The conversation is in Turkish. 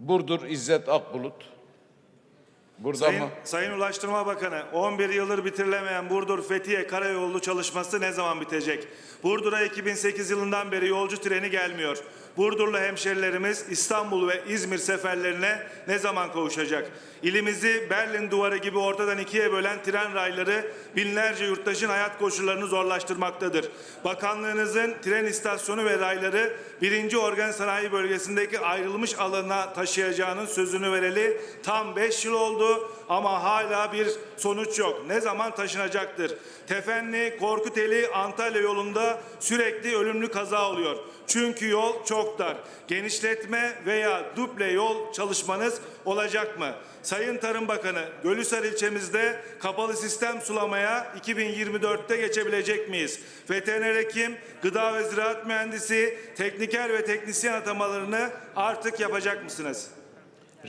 Burdur İzzet Akbulut. Burada Sayın, mı? Sayın Ulaştırma Bakanı, 11 yıldır bitirilemeyen Burdur Fethiye Karayolu çalışması ne zaman bitecek? Burdur'a 2008 yılından beri yolcu treni gelmiyor. Burdurlu hemşerilerimiz İstanbul ve İzmir seferlerine ne zaman kavuşacak? İlimizi Berlin duvarı gibi ortadan ikiye bölen tren rayları binlerce yurttaşın hayat koşullarını zorlaştırmaktadır. Bakanlığınızın tren istasyonu ve rayları birinci organ sanayi bölgesindeki ayrılmış alana taşıyacağının sözünü vereli tam 5 yıl ama hala bir sonuç yok. Ne zaman taşınacaktır? Tefenli, Korkuteli, Antalya yolunda sürekli ölümlü kaza oluyor. Çünkü yol çok dar. Genişletme veya duble yol çalışmanız olacak mı? Sayın Tarım Bakanı, Gölhisar ilçemizde kapalı sistem sulamaya 2024'te geçebilecek miyiz? Veteriner hekim, gıda ve ziraat mühendisi, tekniker ve teknisyen atamalarını artık yapacak mısınız?